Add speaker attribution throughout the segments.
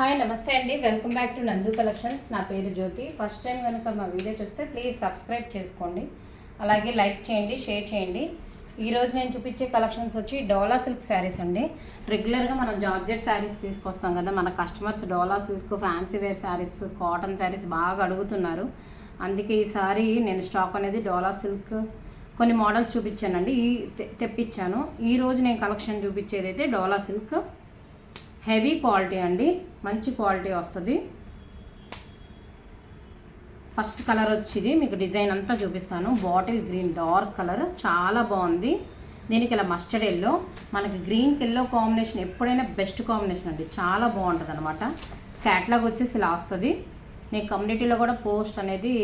Speaker 1: Hi నమస్తే అండి. Welcome back to Nandu collections. నా పేరు జ్యోతి. ఫస్ట్ టైం కనుక మా వీడియో చూస్తే ప్లీజ్ సబ్స్క్రైబ్ చేసుకోండి. అలాగే లైక్ చేయండి షేర్ చేయండి. ఈరోజు నేను చూపించే కలెక్షన్స్ వచ్చి డోలా సిల్క్ శారీస్ అండి. రెగ్యులర్గా మనం జార్జెట్ శారీస్ తీసుకొస్తాం కదా మన customers Dola silk fancy wear saris cotton saris బాగా అడుగుతున్నారు. అందుకే ఈసారి నేను స్టాక్ అనేది డోలా సిల్క్ కొన్ని మోడల్స్ చూపించానండి. ఈ తె- తెప్పించాను. ఈ రోజు నేను కలెక్షన్ చూపించేది అయితే డోలా సిల్క్. హెవీ క్వాలిటీ అండి. మంచి క్వాలిటీ వస్తుంది. ఫస్ట్ కలర్ వచ్చింది. మీకు డిజైన్ అంతా చూపిస్తాను. Bottle green dark colour. చాలా బాగుంది. దీనికి ఇలా మస్టర్డ్ ఎల్లో. మనకి గ్రీన్కి ఎల్లో కాంబినేషన్ ఎప్పుడైనా బెస్ట్ కాంబినేషన్ అండి. చాలా బాగుంటుంది అనమాట క్యాట్లాగ్ వచ్చేసి ఇలా వస్తుంది. నేను కమ్యూనిటీలో కూడా పోస్ట్ అనేది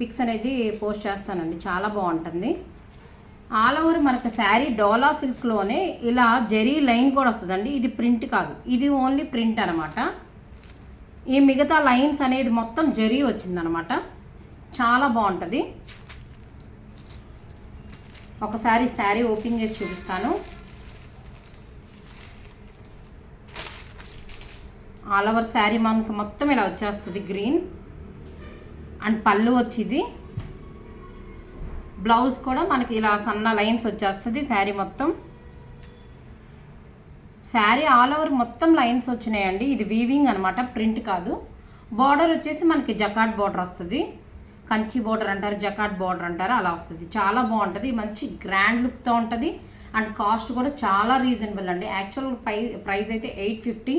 Speaker 1: పిక్స్ అనేది పోస్ట్ చేస్తానండి. చాలా బాగుంటుంది. ఆల్ ఓవర్ మనకు శారీ డోలా సిల్క్లోనే ఇలా జెరీ లైన్ కూడా వస్తుందండి. ఇది ప్రింట్ కాదు. ఇది ఓన్లీ ప్రింట్ అనమాట ఈ మిగతా లైన్స్ అనేది మొత్తం జరీ వచ్చిందనమాట చాలా బాగుంటుంది. ఒకసారి శారీ ఓపెన్ చేసి చూపిస్తాను. ఆల్ ఓవర్ శారీ మనకు మొత్తం ఇలా వచ్చేస్తుంది గ్రీన్. అండ్ పళ్ళు వచ్చింది. బ్లౌజ్ కూడా మనకి ఇలా సన్న లైన్స్ వచ్చేస్తుంది శారీ మొత్తం. శారీ ఆల్ ఓవర్ మొత్తం లైన్స్ వచ్చినాయండి. ఇది వీవింగ్ అనమాట ప్రింట్ కాదు. బార్డర్ వచ్చేసి మనకి జకాట్ బార్డర్ వస్తుంది. కంచి బార్డర్ అంటారు జకాట్ బార్డర్ అంటారు అలా వస్తుంది. చాలా బాగుంటుంది. మంచి గ్రాండ్ లుక్తో ఉంటుంది. అండ్ కాస్ట్ కూడా చాలా రీజనబుల్ అండి. యాక్చువల్ ప్రై ప్రైస్ అయితే ఎయిట్ ఫిఫ్టీ.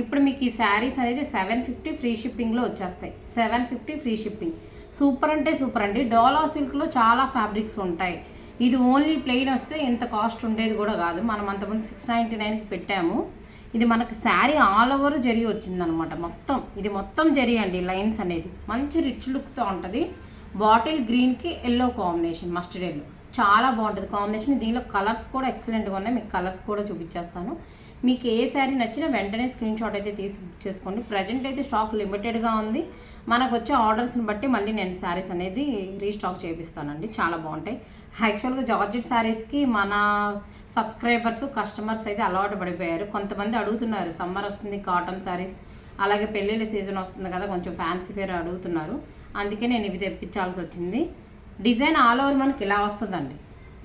Speaker 1: ఇప్పుడు మీకు ఈ శారీస్ అనేది సెవెన్ ఫిఫ్టీ ఫ్రీ షిప్పింగ్లో వచ్చేస్తాయి. Seven fifty free shipping. Super అంటే సూపర్ అండి. డోలా సిల్క్లో చాలా ఫ్యాబ్రిక్స్ ఉంటాయి. ఇది ఓన్లీ ప్లెయిన్ వస్తే ఇంత కాస్ట్ ఉండేది కూడా కాదు. మనం అంతకుముందు సిక్స్ నైంటీ నైన్కి పెట్టాము. ఇది మనకు శారీ ఆల్ ఓవర్ జరి వచ్చిందనమాట మొత్తం. ఇది మొత్తం జరి అండి లైన్స్ అనేది. మంచి రిచ్ లుక్తో ఉంటుంది. బాటిల్ గ్రీన్కి ఎల్లో కాంబినేషన్ మస్టర్డ్ ఎల్లో. చాలా బాగుంటుంది కాంబినేషన్. దీనిలో కలర్స్ కూడా ఎక్సలెంట్గా ఉన్నాయి. మీకు కలర్స్ కూడా చూపించేస్తాను. మీకు ఏ శారీ నచ్చినా వెంటనే స్క్రీన్ షాట్ అయితే తీసి బుక్ చేసుకోండి. ప్రజెంట్ అయితే స్టాక్ లిమిటెడ్గా ఉంది. మనకు వచ్చే ఆర్డర్స్ని బట్టి మళ్ళీ నేను శారీస్ అనేది రీస్టాక్ చేపిస్తానండి. చాలా బాగుంటాయి. యాక్చువల్గా జార్జెట్ శారీస్కి మన సబ్స్క్రైబర్స్ కస్టమర్స్ అయితే అలవాటు పడిపోయారు. కొంతమంది అడుగుతున్నారు సమ్మర్ వస్తుంది కాటన్ శారీస్ అలాగే పెళ్ళిళ్ళ సీజన్ వస్తుంది కదా కొంచెం ఫ్యాన్సీ ఫేర్ అడుగుతున్నారు. అందుకే నేను ఇవి తెప్పించాల్సి వచ్చింది. డిజైన్ ఆల్ ఓవర్ మనకి ఇలా వస్తుందండి.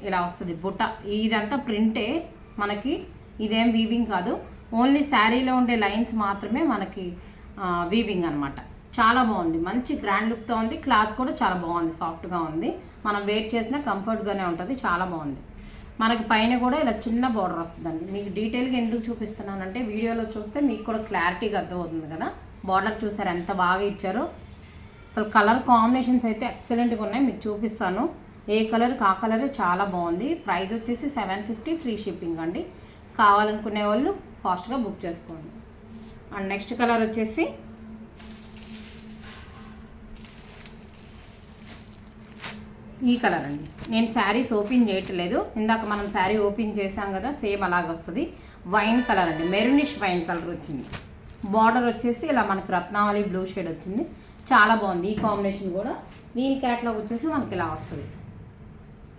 Speaker 1: ఇలా వస్తుంది. బుట్ట. ఇదంతా ప్రింటే మనకి ఇదేం వీవింగ్ కాదు. ఓన్లీ శారీలో ఉండే లైన్స్ మాత్రమే మనకి వీవింగ్ అనమాట చాలా బాగుంది. మంచి గ్రాండ్ లుక్తో ఉంది. క్లాత్ కూడా చాలా బాగుంది. సాఫ్ట్గా ఉంది. మనం వెయిట్ చేసినా కంఫర్ట్గానే ఉంటుంది. చాలా బాగుంది. మనకి పైన కూడా ఇలా చిన్న బార్డర్ వస్తుందండి. మీకు డీటెయిల్గా ఎందుకు చూపిస్తున్నానంటే వీడియోలో చూస్తే మీకు కూడా క్లారిటీగా అర్థమవుతుంది కదా. బార్డర్ చూసారు ఎంత బాగా ఇచ్చారో. అసలు కలర్ కాంబినేషన్స్ అయితే ఎక్సలెంట్గా ఉన్నాయి. మీకు చూపిస్తాను. ఏ కలర్ ఆ కలర్ చాలా బాగుంది. ప్రైస్ వచ్చేసి సెవెన్ ఫిఫ్టీ ఫ్రీ షిప్పింగ్ అండి. కావాలనుకునే వాళ్ళు ఫాస్ట్గా బుక్ చేసుకోండి. అండ్ నెక్స్ట్ కలర్ వచ్చేసి ఈ కలర్ అండి. నేను శారీస్ ఓపెన్ చేయట్లేదు. ఇందాక మనం శారీ ఓపెన్ చేసాం కదా సేమ్ అలాగ వస్తుంది. వైన్ కలర్ అండి. మెరూనిష్ వైన్ కలర్ వచ్చింది. బార్డర్ వచ్చేసి ఇలా మనకి రత్నావళి బ్లూ షేడ్ వచ్చింది. చాలా బాగుంది. ఈ కాంబినేషన్ కూడా దీని క్యాట్లాగ్ వచ్చేసి మనకి ఇలా వస్తుంది.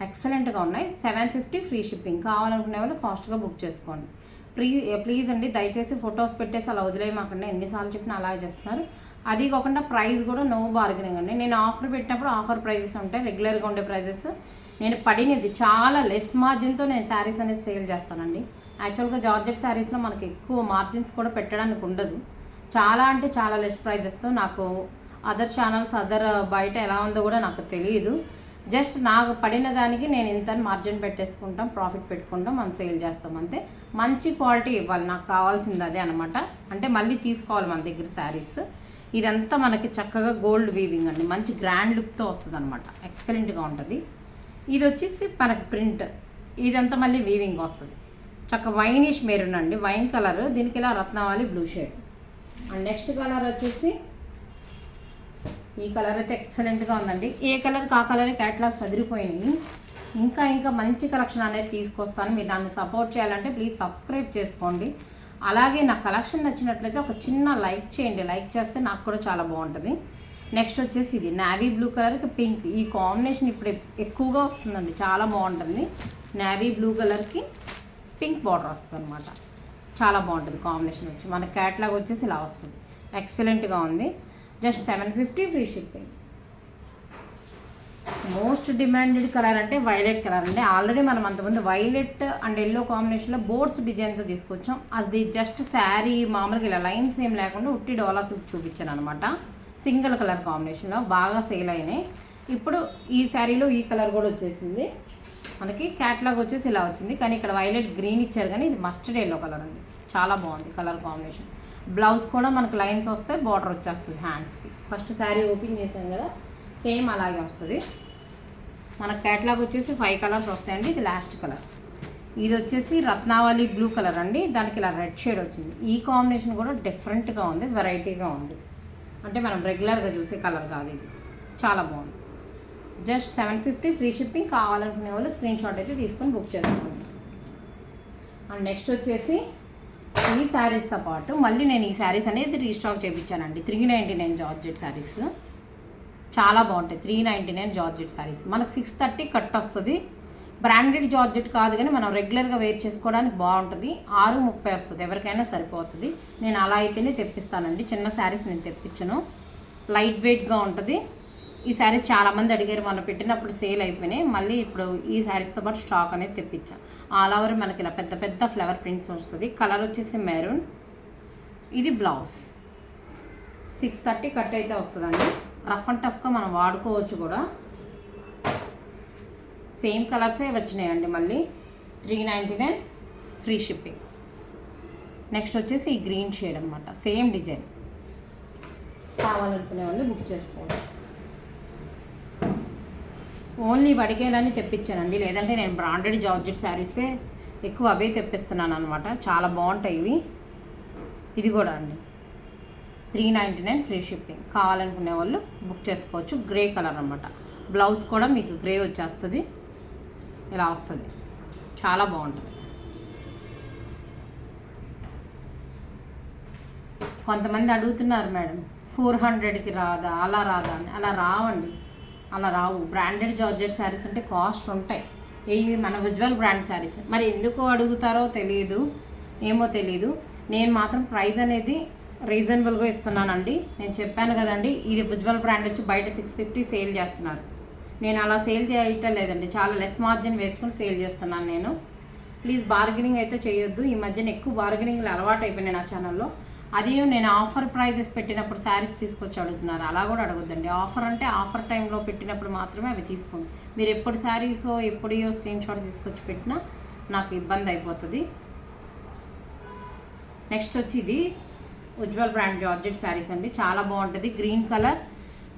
Speaker 1: ఎక్సలెంట్గా ఉన్నాయి. Seven fifty free shipping. కావాలనుకునే వాళ్ళు ఫాస్ట్గా బుక్ చేసుకోండి. ప్రీ ప్లీజ్ అండి దయచేసి ఫొటోస్ పెట్టేసి అలా వదిలేయమాకండి ఎన్నిసార్లు చెప్పినా అలాగే చేస్తున్నారు. అది కాకుండా ప్రైస్ కూడా నో బార్గెనింగ్ అండి. నేను ఆఫర్ పెట్టినప్పుడు ఆఫర్ ప్రైజెస్ ఉంటాయి. రెగ్యులర్గా ఉండే ప్రైజెస్. నేను పడినది చాలా లెస్ మార్జిన్తో నేను శారీస్ అనేది సేల్ చేస్తానండి. యాక్చువల్గా జార్జెట్ శారీస్లో మనకి ఎక్కువ మార్జిన్స్ కూడా పెట్టడానికి ఉండదు. చాలా అంటే చాలా లెస్ ప్రైజెస్తో నాకు అదర్ ఛానల్స్ అదర్ బయట ఎలా ఉందో కూడా నాకు తెలియదు. జస్ట్ నాకు పడిన దానికి నేను ఇంత మార్జిన్ పెట్టేసుకుంటాం ప్రాఫిట్ పెట్టుకుంటాం మనం సేల్ చేస్తాం అంతే. మంచి క్వాలిటీ ఇవ్వాలి నాకు కావాల్సింది అదే అనమాట అంటే మళ్ళీ తీసుకోవాలి మన దగ్గర శారీస్ ఇదంతా మనకి చక్కగా గోల్డ్ వీవింగ్ అండి. మంచి గ్రాండ్ లుక్తో వస్తుంది అనమాట ఎక్సలెంట్గా ఉంటుంది. ఇది వచ్చేసి మనకి ప్రింట్ ఇదంతా మళ్ళీ వీవింగ్ వస్తుంది. చక్క వైనిష్ మెరూన్ అండి. వైన్ కలర్ దీనికి ఇలా రత్నవాలి blue shade and next colour వచ్చేసి ఈ కలర్ అయితే ఎక్సలెంట్గా ఉందండి. ఏ కలర్ ఆ కలర్ క్యాటలాగ్స్ అదిరిపోయినాయి. ఇంకా ఇంకా మంచి కలెక్షన్ అనేది తీసుకొస్తాను. మీరు దాన్ని సపోర్ట్ చేయాలంటే ప్లీజ్ సబ్స్క్రైబ్ చేసుకోండి. అలాగే నా కలెక్షన్ నచ్చినట్లయితే ఒక చిన్న లైక్ చేయండి. లైక్ చేస్తే నాకు కూడా చాలా బాగుంటుంది. నెక్స్ట్ వచ్చేసి ఇది నావీ బ్లూ కలర్కి పింక్ ఈ కాంబినేషన్ ఇప్పుడు ఎక్కువగా వస్తుందండి. చాలా బాగుంటుంది. నావీ బ్లూ కలర్కి పింక్ బార్డర్ వస్తుంది అనమాట చాలా బాగుంటుంది కాంబినేషన్ వచ్చి. మన క్యాట్లాగ్ వచ్చేసి ఇలా వస్తుంది. ఎక్సలెంట్గా ఉంది. Just seven fifty free shipping. Most demanded colour అంటే వైలెట్ కలర్ అండి. ఆల్రెడీ మనం అంతకుముందు వైలెట్ అండ్ ఎల్లో కాంబినేషన్లో బోర్డ్స్ డిజైన్తో తీసుకొచ్చాం. అది జస్ట్ శారీ మామూలుగా ఇలా లైన్స్ ఏం లేకుండా ఉట్టి డోలా సిల్క్ చూపించాను అనమాట సింగిల్ కలర్ కాంబినేషన్లో బాగా సేల్ అయినాయి. ఇప్పుడు ఈ శారీలో ఈ కలర్ కూడా వచ్చేసింది. మనకి క్యాట్లాగ్ వచ్చేసి ఇలా వచ్చింది. కానీ ఇక్కడ వైలెట్ గ్రీన్ ఇచ్చారు కానీ ఇది మస్టర్డ్ ఎల్లో కలర్ అండి. చాలా బాగుంది కలర్ కాంబినేషన్. బ్లౌజ్ కూడా మనకు లైన్స్ వస్తే బార్డర్ వచ్చేస్తుంది హ్యాండ్స్కి ఫస్ట్ శారీ ఓపెన్ చేసాం కదా సేమ్ అలాగే వస్తుంది. మన క్యాట్లాగ్ వచ్చేసి ఫైవ్ కలర్స్ వస్తాయండి ఇది లాస్ట్ కలర్ ఇది వచ్చేసి రత్నావళి బ్లూ కలర్ అండి దానికి ఇలా రెడ్ షేడ్ వచ్చింది. ఈ కాంబినేషన్ కూడా డిఫరెంట్గా ఉంది వెరైటీగా ఉంది. అంటే మనం రెగ్యులర్గా చూసే కలర్ కాదు ఇది. చాలా బాగుంది. Just seven fifty free shipping కావాలనుకునే వాళ్ళు స్క్రీన్ షాట్ అయితే తీసుకొని బుక్ చేసుకోండి అండ్ నెక్స్ట్ వచ్చేసి ఈ శారీస్తో పాటు మళ్ళీ నేను ఈ శారీస్ అనేది restock చేయించానండి three ninety nine georgette saris చాలా బాగుంటాయి. Three ninety nine georgette saris మనకు సిక్స్ థర్టీ కట్ వస్తుంది. బ్రాండెడ్ జార్జెట్ కాదు కానీ మనం రెగ్యులర్గా వేర్ చేసుకోవడానికి బాగుంటుంది. ఆరు ముప్పై వస్తుంది. ఎవరికైనా సరిపోతుంది. నేను అలా అయితేనే తెప్పిస్తానండి. చిన్న శారీస్ నేను తెప్పించను. లైట్ వెయిట్గా ఉంటుంది. ఈ శారీస్ చాలామంది అడిగారు మొన్న పెట్టినప్పుడు సేల్ అయిపోయినాయి. మళ్ళీ ఇప్పుడు ఈ శారీస్తో పాటు స్టాక్ అనేది తెప్పించాం. ఆల్ ఓవర్ మనకి ఇలా పెద్ద పెద్ద ఫ్లవర్ ప్రింట్స్ వస్తుంది. కలర్ వచ్చేసి మెరూన్ ఇది బ్లౌజ్ సిక్స్ థర్టీ కట్ అయితే వస్తుందండి. రఫ్ అండ్ టఫ్గా మనం వాడుకోవచ్చు కూడా. సేమ్ కలర్సే వచ్చినాయండి మళ్ళీ. Three ninety nine free shipping next వచ్చేసి ఈ గ్రీన్ షేడ్ అనమాట సేమ్ డిజైన్ కావాలనుకునే వాళ్ళు బుక్ చేసుకోవచ్చు. ఓన్లీ వడిగేలని తెప్పించానండి. లేదంటే నేను బ్రాండెడ్ జార్జెట్ శారీసే ఎక్కువ అవే తెప్పిస్తున్నాను అనమాట చాలా బాగుంటాయి ఇవి. ఇది కూడా అండి. Three ninety nine free shipping. కావాలనుకునే వాళ్ళు బుక్ చేసుకోవచ్చు. గ్రే కలర్ అనమాట బ్లౌజ్ కూడా మీకు గ్రే వచ్చేస్తుంది. ఇలా వస్తుంది. చాలా బాగుంటుంది. కొంతమంది అడుగుతున్నారు మేడం ఫోర్ హండ్రెడ్కి రాదా? అలా రాదా? అని. అలా రావండి. అలా రావు. బ్రాండెడ్ జార్జెట్ శారీస్ అంటే కాస్ట్ ఉంటాయి. ఇవి మన ఉజ్వల్ బ్రాండ్ శారీస్ మరి ఎందుకు అడుగుతారో తెలియదు ఏమో తెలియదు నేను మాత్రం ప్రైస్ అనేది రీజనబుల్గా ఇస్తున్నానండి. నేను చెప్పాను కదండి ఇది ఉజ్వల్ బ్రాండ్ వచ్చి బయట సిక్స్ ఫిఫ్టీ సేల్ చేస్తున్నారు. నేను అలా సేల్ చేయటం లేదండి. చాలా లెస్ మార్జిన్ వేసుకొని సేల్ చేస్తున్నాను నేను. ప్లీజ్ బార్గెనింగ్ అయితే చేయొద్దు. ఈ మధ్యన ఎక్కువ బార్గెనింగ్లు అలవాటు అయిపోయినాయి నా ఛానల్లో అది నేను ఆఫర్ ప్రైజెస్ పెట్టినప్పుడు శారీస్ తీసుకొచ్చి అడుగుతున్నారు. అలా కూడా అడగొద్దండి. ఆఫర్ అంటే ఆఫర్ టైంలో పెట్టినప్పుడు మాత్రమే అవి తీసుకోండి. మీరు ఎప్పుడు శారీస్ ఎప్పుడో స్క్రీన్ షాట్ తీసుకొచ్చి పెట్టినా నాకు ఇబ్బంది అయిపోతుంది. నెక్స్ట్ వచ్చి ఇది ఉజ్వల్ బ్రాండ్ జార్జెట్ శారీస్ అండి. చాలా బాగుంటుంది. గ్రీన్ కలర్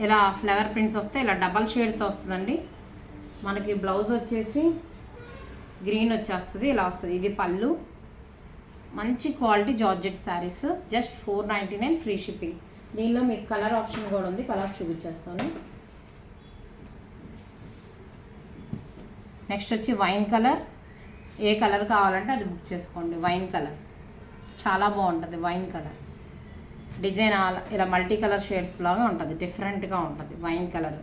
Speaker 1: ఇలా ఫ్లవర్ ప్రింట్స్ వస్తే ఇలా డబల్ షేడ్తో వస్తుందండి. మనకి బ్లౌజ్ వచ్చేసి గ్రీన్ వచ్చేస్తుంది ఇలా వస్తుంది. ఇది పళ్ళు. మంచి quality georgette saris just four ninety nine free shipping దీనిలో మీకు కలర్ ఆప్షన్ కూడా ఉంది కలర్ చూపించేస్తాను. నెక్స్ట్ వచ్చి వైన్ కలర్ ఏ కలర్ కావాలంటే అది బుక్ చేసుకోండి వైన్ కలర్ చాలా బాగుంటుంది వైన్ కలర్ డిజైన్ అలా ఇలా మల్టీ కలర్ షేడ్స్ లాగా ఉంటుంది డిఫరెంట్గా ఉంటుంది wine colour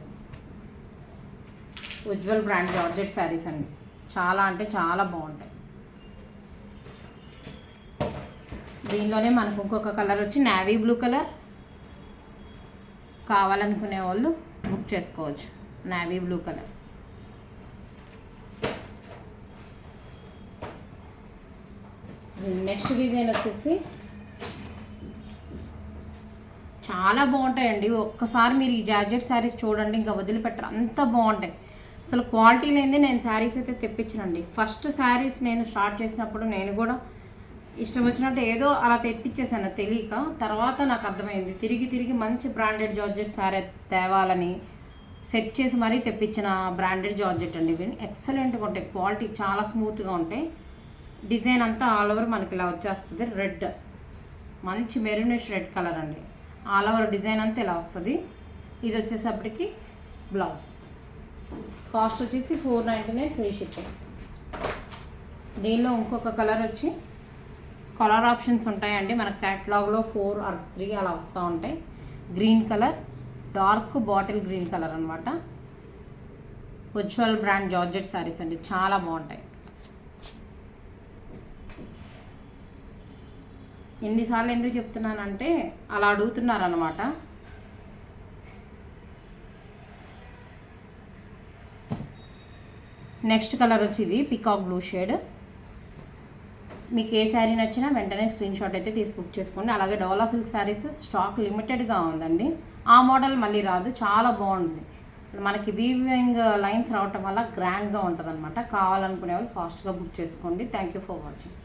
Speaker 1: Ujwal brand georgette saris అండి. చాలా అంటే చాలా బాగుంటాయి. దీనిలోనే మనకు ఇంకొక కలర్ వచ్చి నావీ బ్లూ కలర్. కావాలనుకునే వాళ్ళు బుక్ చేసుకోవచ్చు. Navy blue colour. Next design వచ్చేసి చాలా బాగుంటాయండి. ఒక్కసారి మీరు ఈ జార్జెట్ శారీస్ చూడండి ఇంకా వదిలిపెట్టరు. అంత బాగుంటాయి. అసలు క్వాలిటీ లేనిదే నేను శారీస్ అయితే తెప్పించనండి. ఫస్ట్ శారీస్ నేను స్టార్ట్ చేసినప్పుడు నేను కూడా ఇష్టం వచ్చినట్టు ఏదో అలా తెప్పించేసాను తెలియక. తర్వాత నాకు అర్థమైంది. తిరిగి తిరిగి మంచి బ్రాండెడ్ జార్జెట్ సారే తేవాలని సెట్ చేసి మరీ తెప్పించిన బ్రాండెడ్ జార్జెట్ అండి ఇవి. ఎక్సలెంట్గా ఉంటాయి. క్వాలిటీ చాలా స్మూత్గా ఉంటాయి. డిజైన్ అంతా ఆల్ ఓవర్ మనకి ఇలా వచ్చేస్తుంది. రెడ్ మంచి మెరూనిష్ రెడ్ కలర్ అండి. ఆల్ ఓవర్ డిజైన్ అంతా ఇలా వస్తుంది. ఇది వచ్చేసప్పటికి బ్లౌజ్ కాస్ట్ వచ్చేసి four ninety nine free shipping దీనిలో ఇంకొక కలర్ వచ్చి కలర్ ఆప్షన్స్ ఉంటాయండి. మన క్యాటలాగ్లో ఫోర్ ఆర్ త్రీ అలా వస్తూ ఉంటాయి. Green colour dark bottle green colour అనమాట ఉజ్వల్ బ్రాండ్ జార్జెట్ శారీస్ అండి. చాలా బాగుంటాయి. ఎన్నిసార్లు ఎందుకు చెప్తున్నానంటే అలా అడుగుతున్నారు అనమాట నెక్స్ట్ కలర్ వచ్చి ఇది పికాక్ బ్లూ షేడ్. మీకు ఏ శారీ నచ్చినా వెంటనే స్క్రీన్ షాట్ అయితే తీసి బుక్ చేసుకోండి. అలాగే డోలా సిల్క్ శారీస్ స్టాక్ లిమిటెడ్గా ఉందండి. ఆ మోడల్ మళ్ళీ రాదు. చాలా బాగుంది. మనకి వీవింగ్ లైన్స్ రావటం వల్ల గ్రాండ్గా ఉంటుంది అనమాట కావాలనుకునే వాళ్ళు ఫాస్ట్గా బుక్ చేసుకోండి. Thank you for watching.